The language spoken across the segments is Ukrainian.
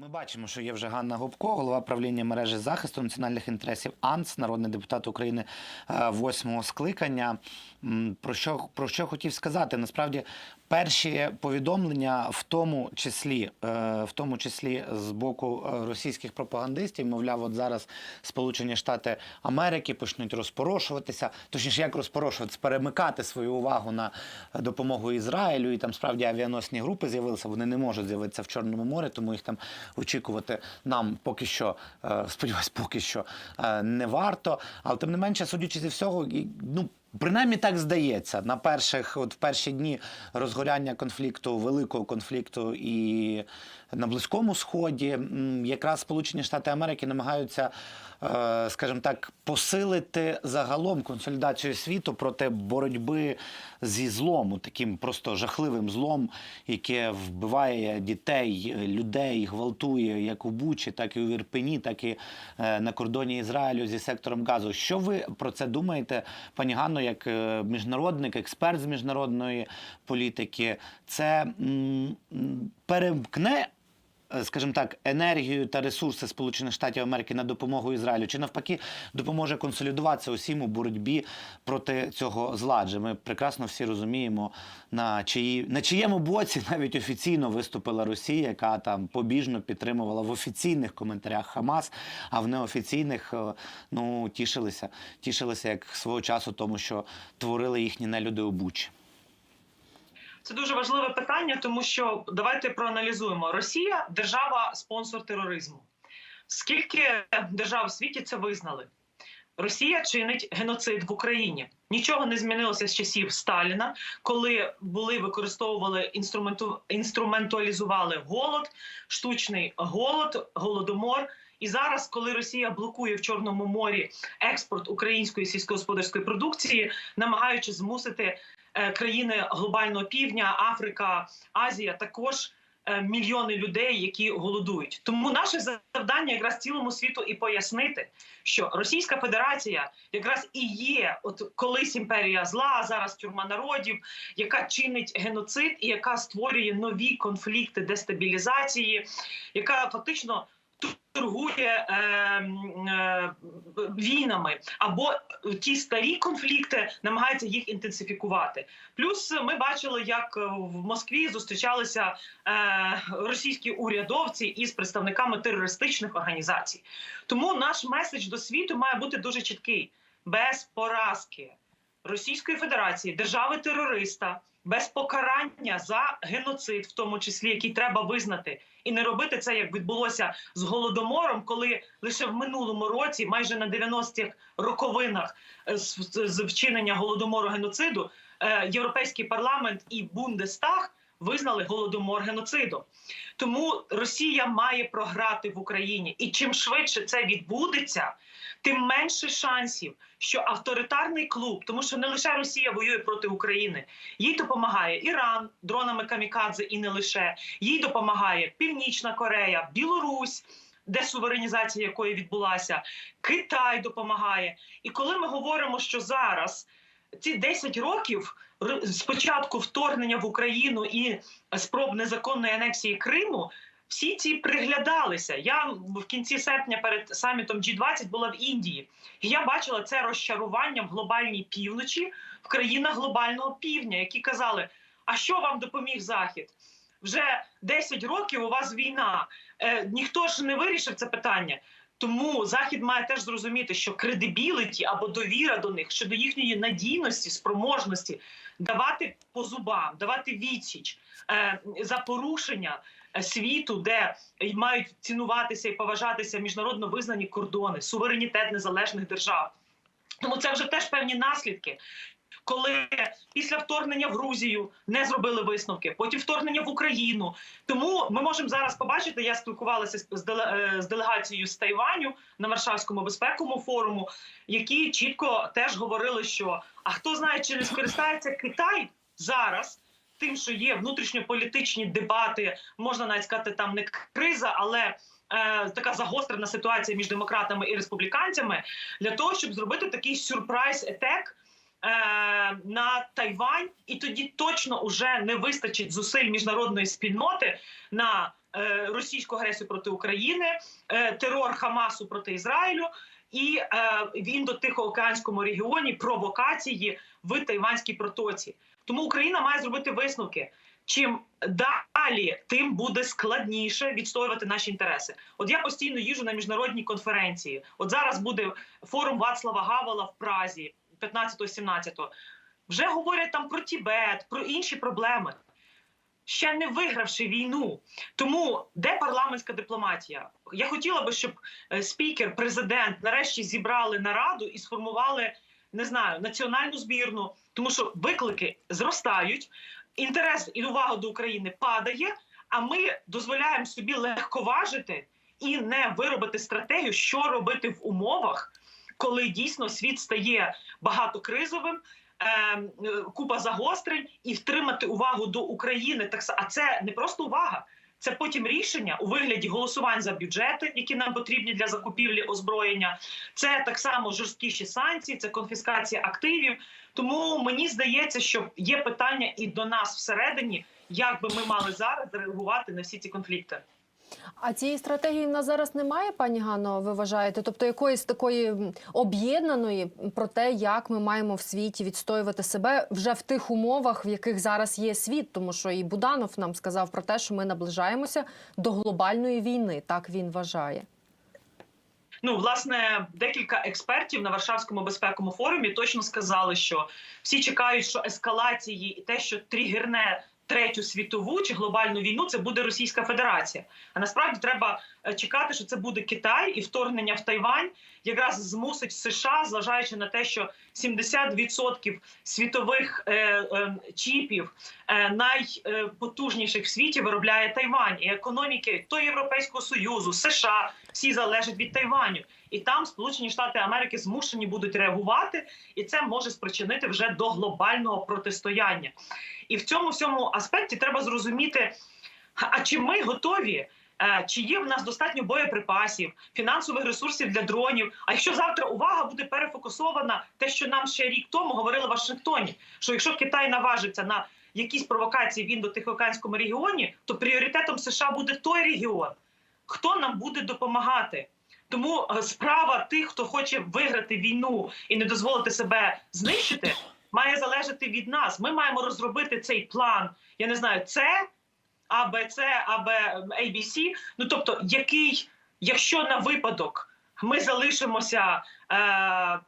Ми бачимо, що є вже Ганна Губко, голова правління мережі захисту національних інтересів АНС, народний депутат України е, восьмого скликання. Про що, про що хотів сказати? Насправді, перші повідомлення, в тому числі, е, в тому числі з боку е, російських пропагандистів, мовляв, от зараз Сполучені Штати Америки почнуть розпорошуватися, точніше, як розпорошуватися, перемикати свою увагу на допомогу Ізраїлю, і там справді авіаносні групи з'явилися. Вони не можуть з'явитися в Чорному морі, тому їх там очікувати нам поки що, е, сподіваюсь, поки що не варто. Але тим не менше, судячи зі всього, ну. Принаймні так здається на перших, от в перші дні розгоряння конфлікту, великого конфлікту і на Близькому Сході, якраз Сполучені Штати Америки намагаються, е, скажімо так, посилити загалом консолідацію світу проти боротьби зі злом, таким просто жахливим злом, яке вбиває дітей, людей, гвалтує як у Бучі, так і у Ірпені, так і е, на кордоні Ізраїлю зі сектором газу. Що ви про це думаєте, пані Ганно, як е, міжнародник, експерт з міжнародної політики? Це перемкне скажімо так, енергію та ресурси Сполучених Штатів Америки на допомогу Ізраїлю, чи навпаки допоможе консолідуватися усім у боротьбі проти цього зла? Адже ми прекрасно всі розуміємо, на чиї на чиєму боці навіть офіційно виступила Росія, яка там побіжно підтримувала в офіційних коментарях Хамас, а в неофіційних е, ну тішилися, тішилися як свого часу, тому що творили їхні нелюди у Бучі. Це дуже важливе питання, тому що давайте проаналізуємо: Росія держава спонсор тероризму. Скільки держав в світі це визнали? Росія чинить геноцид в Україні. Нічого не змінилося з часів Сталіна, коли були використовували інструменту інструменталізували голод, штучний голод, голодомор. І зараз, коли Росія блокує в Чорному морі експорт української сільськогосподарської продукції, намагаючись змусити країни глобального півдня, Африка, Азія також е, мільйони людей, які голодують. Тому наше завдання якраз цілому світу і пояснити, що Російська Федерація якраз і є, от колись імперія зла, а зараз тюрма народів, яка чинить геноцид і яка створює нові конфлікти дестабілізації, яка фактично. Торгує е, е, війнами або ті старі конфлікти намагаються їх інтенсифікувати. Плюс ми бачили, як в Москві зустрічалися е, російські урядовці із представниками терористичних організацій. Тому наш меседж до світу має бути дуже чіткий: без поразки Російської Федерації, держави терориста, без покарання за геноцид, в тому числі який треба визнати, і не робити це, як відбулося з голодомором, коли лише в минулому році, майже на 90-х роковинах е, з, вчинення голодомору геноциду, е, європейський парламент і Бундестаг визнали голодомор геноцидом. Тому Росія має програти в Україні, і чим швидше це відбудеться, тим менше шансів, що авторитарний клуб, тому що не лише Росія воює проти України, їй допомагає Іран дронами камікадзе і не лише їй допомагає Північна Корея, Білорусь. Де суверенізація якої відбулася, Китай допомагає. І коли ми говоримо, що зараз ці 10 років р- з початку вторгнення в Україну і спроб незаконної анексії Криму, всі ці приглядалися. Я в кінці серпня перед самітом G20 була в Індії. І я бачила це розчарування в глобальній півночі в країнах глобального півдня, які казали: а що вам допоміг Захід? Вже 10 років у вас війна. Е, ніхто ж не вирішив це питання. Тому захід має теж зрозуміти, що кредибіліті або довіра до них щодо їхньої надійності, спроможності давати по зубам, давати відсіч е, за порушення світу, де мають цінуватися і поважатися міжнародно визнані кордони, суверенітет незалежних держав. Тому це вже теж певні наслідки. Коли після вторгнення в Грузію не зробили висновки, потім вторгнення в Україну. Тому ми можемо зараз побачити. Я спілкувалася з е, делегацією з Тайваню на Варшавському безпековому форуму, які чітко теж говорили, що а хто знає, чи не скористається Китай зараз. Тим, що є внутрішньополітичні дебати, можна навіть сказати, там не криза, але е, така загострена ситуація між демократами і республіканцями для того, щоб зробити такий сюрприз етек е, на Тайвань, і тоді точно уже не вистачить зусиль міжнародної спільноти на е, російську агресію проти України, е, терор Хамасу проти Ізраїлю і в індотихоокеанському регіоні провокації в Тайванській протоці. Тому Україна має зробити висновки. Чим далі, тим буде складніше відстоювати наші інтереси. От я постійно їжу на міжнародні конференції. От зараз буде форум Вацлава Гавела в Празі 15-17. Вже говорять там про Тібет, про інші проблеми. Ще не вигравши війну. Тому де парламентська дипломатія? Я хотіла би, щоб е, спікер, президент нарешті зібрали нараду і сформували не знаю національну збірну, тому що виклики зростають, інтерес і увага до України падає. А ми дозволяємо собі легковажити і не виробити стратегію, що робити в умовах, коли дійсно світ стає багатокризовим. е, Купа загострень і втримати увагу до України так а це не просто увага, це потім рішення у вигляді голосувань за бюджети, які нам потрібні для закупівлі озброєння. Це так само жорсткіші санкції, це конфіскація активів. Тому мені здається, що є питання і до нас всередині, як би ми мали зараз реагувати на всі ці конфлікти. А цієї стратегії в нас зараз немає, пані Ганно, ви вважаєте? Тобто якоїсь такої об'єднаної про те, як ми маємо в світі відстоювати себе вже в тих умовах, в яких зараз є світ, тому що і Буданов нам сказав про те, що ми наближаємося до глобальної війни. Так він вважає. Ну, власне, декілька експертів на Варшавському безпековому форумі точно сказали, що всі чекають, що ескалації і те, що тригерне третю світову чи глобальну війну, це буде Російська Федерація. А насправді треба е, чекати, що це буде Китай і вторгнення в Тайвань якраз змусить США, зважаючи на те, що 70% світових е, е, чіпів е, найпотужніших в світі виробляє Тайвань і економіки то Європейського союзу, США всі залежать від Тайваню, і там Сполучені Штати Америки змушені будуть реагувати, і це може спричинити вже до глобального протистояння. І в цьому всьому аспекті треба зрозуміти, а чи ми готові. Е, Чи є в нас достатньо боєприпасів, фінансових ресурсів для дронів? А якщо завтра увага буде перефокусована, те, що нам ще рік тому говорили в Вашингтоні, що якщо Китай наважиться на якісь провокації в індотихоокеанському регіоні, то пріоритетом США буде той регіон. Хто нам буде допомагати? Тому е, справа тих, хто хоче виграти війну і не дозволити себе знищити, має залежати від нас. Ми маємо розробити цей план. Я не знаю, це А, Б, С, А, Б, ABC. Ну тобто, який, якщо на випадок ми залишимося, е,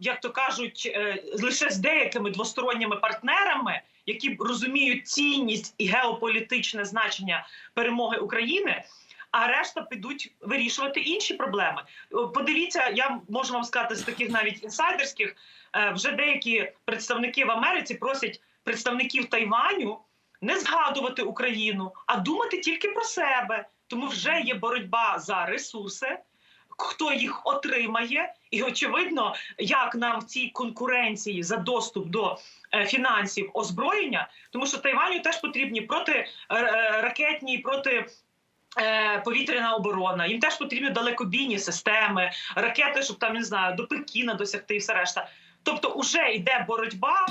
як то кажуть, е, лише з деякими двосторонніми партнерами, які розуміють цінність і геополітичне значення перемоги України. А решта підуть вирішувати інші проблеми. Подивіться, я можу вам сказати з таких навіть інсайдерських. е, Вже деякі представники в Америці просять представників Тайваню не згадувати Україну, а думати тільки про себе. Тому вже є боротьба за ресурси, хто їх отримає, і очевидно, як нам в цій конкуренції за доступ до е, фінансів озброєння, тому що Тайваню теж потрібні протиракетні, проти. Е, Повітряна оборона, їм теж потрібні далекобійні системи, ракети, щоб там не знаю, до Пекіна досягти і все решта. Тобто, вже йде боротьба,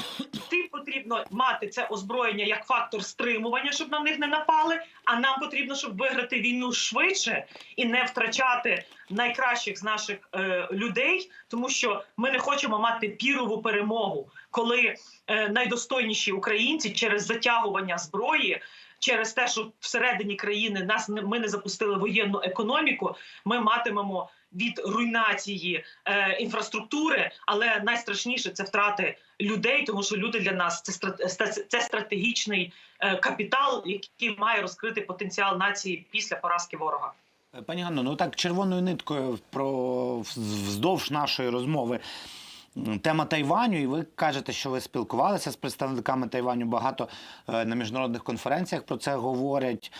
тим потрібно мати це озброєння як фактор стримування, щоб на них не напали. А нам потрібно, щоб виграти війну швидше і не втрачати найкращих з наших е, людей, тому що ми не хочемо мати пірову перемогу, коли е, найдостойніші українці через затягування зброї. Через те, що всередині країни нас не ми не запустили воєнну економіку, ми матимемо від руйнації е, інфраструктури, але найстрашніше це втрати людей, тому що люди для нас це це стратегічний е, капітал, який має розкрити потенціал нації після поразки ворога. Пані Ганно, ну так червоною ниткою про вздовж нашої розмови. Тема Тайваню, і ви кажете, що ви спілкувалися з представниками Тайваню багато е, на міжнародних конференціях про це говорять.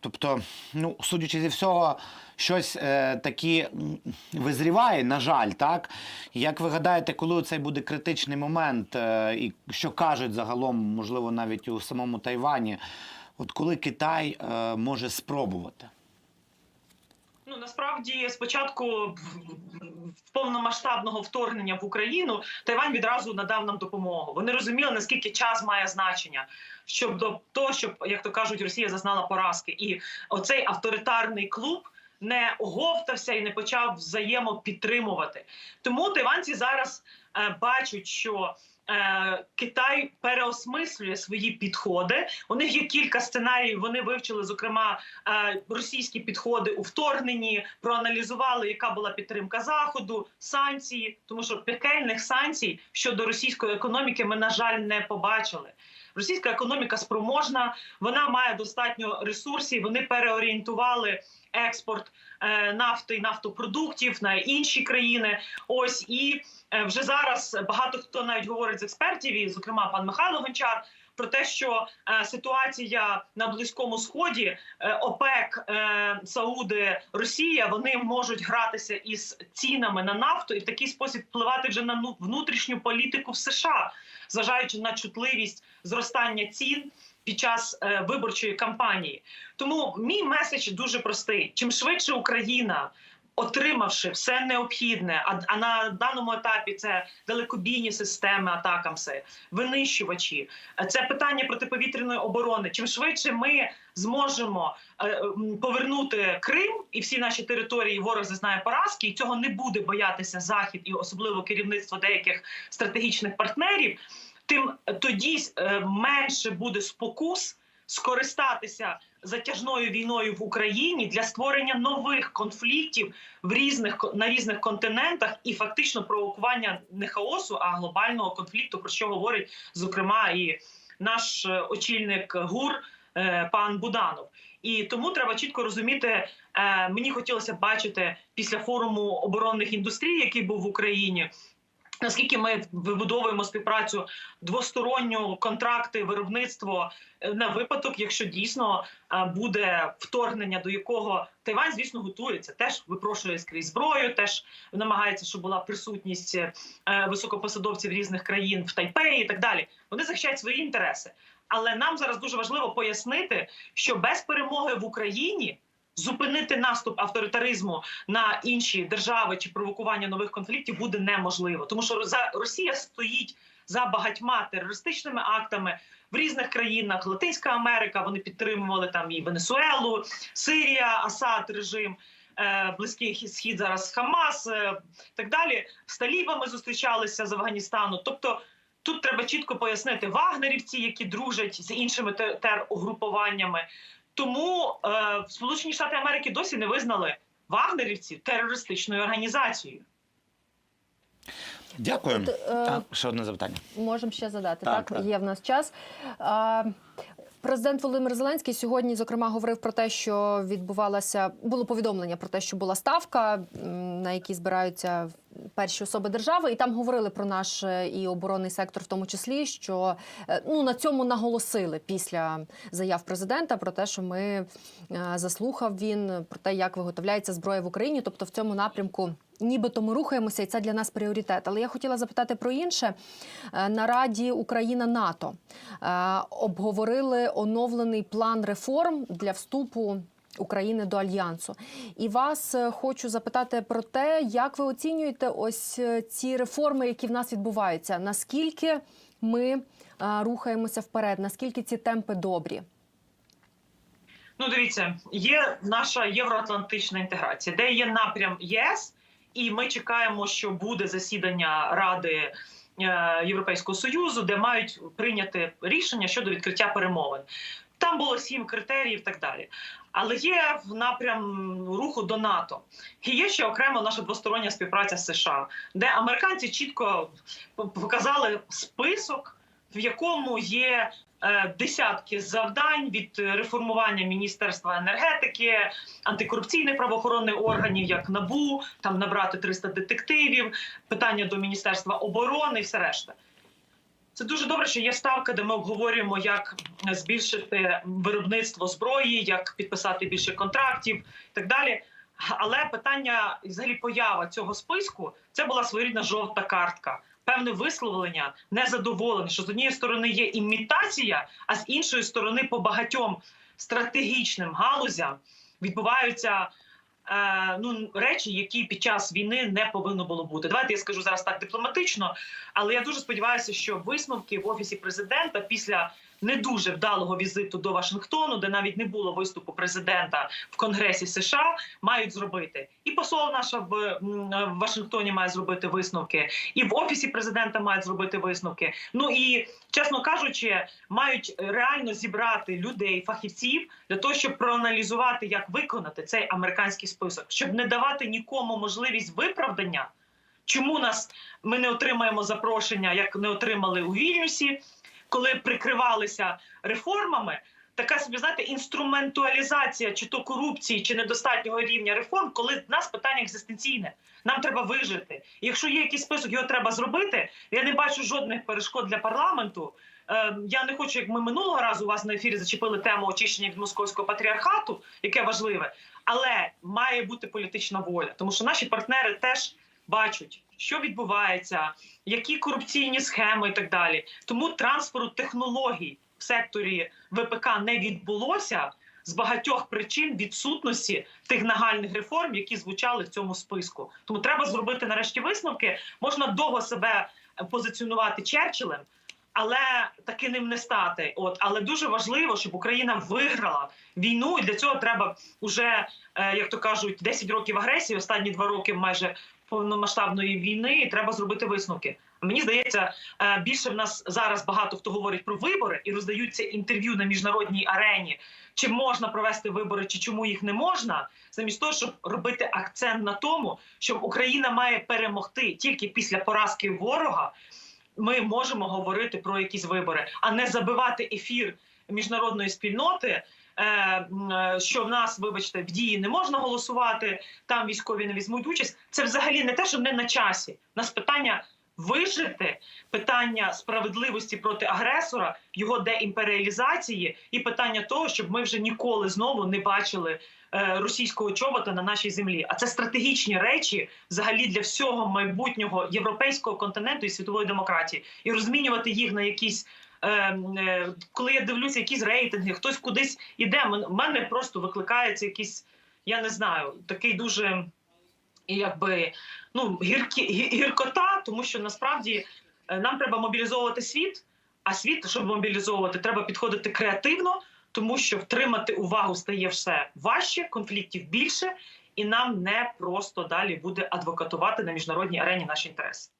Тобто, ну, судячи зі всього, щось е, таке м, визріває, на жаль, так? Як ви гадаєте, коли цей буде критичний момент, е, і що кажуть загалом, можливо, навіть у самому Тайвані, от коли Китай може спробувати? Ну насправді спочатку повномасштабного вторгнення в Україну Тайвань відразу надав нам допомогу. Вони розуміли наскільки час має значення, щоб до того, щоб як то кажуть, Росія зазнала поразки, і оцей авторитарний клуб не оговтався і не почав взаємопідтримувати. Тому тайванці зараз е, бачать, що Китай переосмислює свої підходи. У них є кілька сценаріїв. Вони вивчили зокрема е, російські підходи у вторгненні, проаналізували, яка була підтримка заходу, санкції, тому що пекельних санкцій щодо російської економіки ми на жаль не побачили. Російська економіка спроможна, вона має достатньо ресурсів. Вони переорієнтували експорт е, нафти нафтопродуктів на інші країни. Ось і е, вже зараз багато хто навіть говорить з експертів, і зокрема пан Михайло Гончар. Про те, що е, ситуація на близькому сході ОПЕК, Сауди, Росія вони можуть гратися із цінами на нафту і в такий спосіб впливати вже на ну- внутрішню політику в США, зважаючи на чутливість зростання цін під час е, виборчої кампанії. Тому мій меседж дуже простий: чим швидше Україна. Отримавши все необхідне, а, а на даному етапі це далекобійні системи атакамси, винищувачі, е, це питання протиповітряної оборони. Чим швидше ми зможемо е, повернути Крим і всі наші території, ворог зазнає поразки, і цього не буде боятися захід, і особливо керівництво деяких стратегічних партнерів. Тим тоді е, менше буде спокус скористатися затяжною війною в Україні для створення нових конфліктів в різних на різних континентах і фактично провокування не хаосу, а глобального конфлікту, про що говорить зокрема і наш е, очільник ГУР е, пан Буданов. І тому треба чітко розуміти. Мені хотілося б бачити після форуму оборонних індустрій, який був в Україні. Наскільки ми вибудовуємо співпрацю двосторонню контракти, виробництво е, на випадок, якщо дійсно е, буде вторгнення, до якого Тайвань, звісно, готується, теж випрошує скрізь зброю, теж намагається, щоб була присутність е, високопосадовців різних країн в Тайпеї і так далі. Вони захищають свої інтереси. Але нам зараз дуже важливо пояснити, що без перемоги в Україні зупинити наступ авторитаризму на інші держави чи провокування нових конфліктів буде неможливо, тому що Росія стоїть за багатьма терористичними актами в різних країнах. Латинська Америка вони підтримували там і Венесуелу, Сирія, Асад режим. е, Близький схід зараз Хамас, е, так далі з талібами зустрічалися з Афганістану. Тобто тут треба чітко пояснити вагнерівці, які дружать з іншими те- теругрупуваннями. Тому е, Сполучені Штати Америки досі не визнали вагнерівців терористичною організацією. Дякую. Е, Так, ще одне запитання. Можемо ще задати. Так, Так, так. є в нас час. А, Президент Володимир Зеленський сьогодні, зокрема, говорив про те, що відбувалося було повідомлення про те, що була ставка, на якій збираються перші особи держави, і там говорили про наш е, і оборонний сектор, в тому числі, що е, ну на цьому наголосили після заяв президента про те, що ми е, заслухав він про те, як виготовляється зброя в Україні, тобто в цьому напрямку. Нібито ми рухаємося, і це для нас пріоритет. Але я хотіла запитати про інше. На Раді Україна НАТО обговорили оновлений план реформ для вступу України до альянсу. І вас е, хочу запитати про те, як ви оцінюєте ось е, ці реформи, які в нас відбуваються. Наскільки ми е, рухаємося вперед? Наскільки ці темпи добрі? Ну, дивіться, є наша євроатлантична інтеграція, де є напрям ЄС, і ми чекаємо, що буде засідання Ради Європейського союзу, де мають прийняти рішення щодо відкриття перемовин. Там було сім критеріїв, і так далі. Але є в напрям руху до НАТО. І є ще окремо наша двостороння співпраця з США, де американці чітко показали список, в якому є е, десятки завдань від реформування міністерства енергетики, антикорупційних правоохоронних органів, як НАБУ, там набрати 300 детективів, питання до міністерства оборони і все решта. Це дуже добре, що є ставка, де ми обговорюємо, як збільшити виробництво зброї, як підписати більше контрактів і так далі. Але питання, взагалі, поява цього списку це була своєрідна жовта картка. Певне висловлення незадоволення, що з однієї сторони є імітація, а з іншої сторони, по багатьом стратегічним галузям відбуваються ну речі, які під час війни не повинно було бути. Давайте я скажу зараз так дипломатично, але я дуже сподіваюся, що висновки в офісі президента після не дуже вдалого візиту до Вашингтону, де навіть не було виступу президента в Конгресі США, мають зробити. І посол наша в, Вашингтоні має зробити висновки, і в офісі президента мають зробити висновки. Ну і чесно кажучи, мають реально зібрати людей, фахівців для того, щоб проаналізувати, як виконати цей американський список, щоб не давати нікому можливість виправдання. Чому нас ми не отримаємо запрошення, як не отримали у Вільнюсі, коли прикривалися реформами? Така собі знаєте, інструментуалізація чи то корупції, чи недостатнього рівня реформ, коли в нас питання екзистенційне. Нам треба вижити. Якщо є якийсь список, його треба зробити. Я не бачу жодних перешкод для парламенту. Е, я не хочу, як ми минулого разу у вас на ефірі зачепили тему очищення від московського патріархату, яке важливе, але має бути політична воля, тому що наші партнери теж бачать, що відбувається, які корупційні схеми і так далі. Тому трансферу технологій в секторі ВПК не відбулося з багатьох причин відсутності тих нагальних реформ, які звучали в цьому списку. Тому треба зробити нарешті висновки. Можна довго себе позиціонувати Черчиллем, але таки ним не стати. От але дуже важливо, щоб Україна виграла війну. І для цього треба вже, е, як то кажуть, 10 років агресії, останні два роки майже повномасштабної війни. І треба зробити висновки. Мені здається, е, більше в нас зараз багато хто говорить про вибори і роздаються інтерв'ю на міжнародній арені. Чи можна провести вибори, чи чому їх не можна, замість того, щоб робити акцент на тому, що Україна має перемогти тільки після поразки ворога. Ми можемо говорити про якісь вибори, а не забивати ефір міжнародної спільноти. Е, е, Що в нас, вибачте, в дії не можна голосувати, там військові не візьмуть участь. Це взагалі не те, що не на часі. У нас питання вижити, питання справедливості проти агресора, його деімперіалізації, і питання того, щоб ми вже ніколи знову не бачили е, російського чобота на нашій землі. А це стратегічні речі взагалі для всього майбутнього європейського континенту і світової демократії, і розмінювати їх на якісь. Е, е, Коли я дивлюся якісь рейтинги, хтось кудись іде. в мене просто викликається якийсь, я не знаю, такий дуже якби ну гіркі гіркота, тому що насправді е, нам треба мобілізовувати світ. А світ, щоб мобілізовувати, треба підходити креативно, тому що втримати увагу стає все важче, конфліктів більше, і нам не просто далі буде адвокатувати на міжнародній арені наші інтереси.